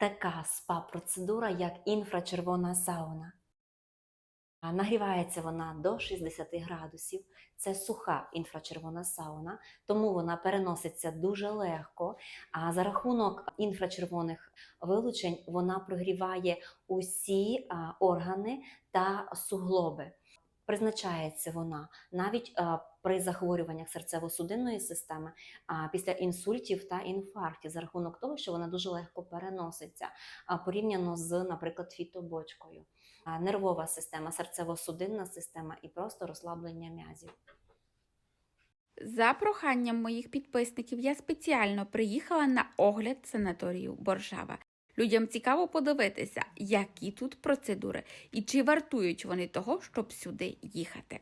така спа-процедура, як інфрачервона сауна. Нагрівається вона до 60 градусів. Це суха інфрачервона сауна, тому вона переноситься дуже легко. А за рахунок інфрачервоних вилучень вона прогріває усі органи та суглоби. Призначається вона навіть при захворюваннях серцево-судинної системи, а, після інсультів та інфарктів, за рахунок того, що вона дуже легко переноситься порівняно з, наприклад, фітобочкою. Нервова система, серцево-судинна система і просто розслаблення м'язів. За проханням моїх підписників я спеціально приїхала на огляд санаторію Боржава. Людям цікаво подивитися, які тут процедури і чи вартують вони того, щоб сюди їхати.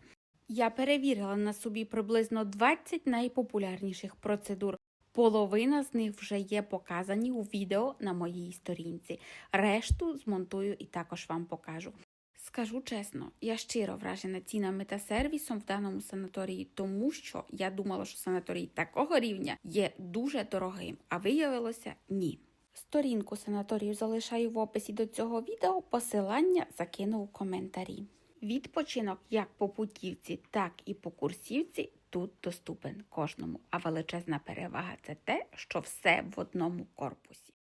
Я перевірила на собі приблизно 20 найпопулярніших процедур. Половина з них вже є показані у відео на моїй сторінці. Решту змонтую і також вам покажу. Скажу чесно, я щиро вражена цінами та сервісом в даному санаторії, тому що я думала, що санаторій такого рівня є дуже дорогим, а виявилося ні. Сторінку санаторію залишаю в описі до цього відео, посилання закину у коментарі. Відпочинок як по путівці, так і по курсівці тут доступен кожному. А величезна перевага це те, що все в одному корпусі.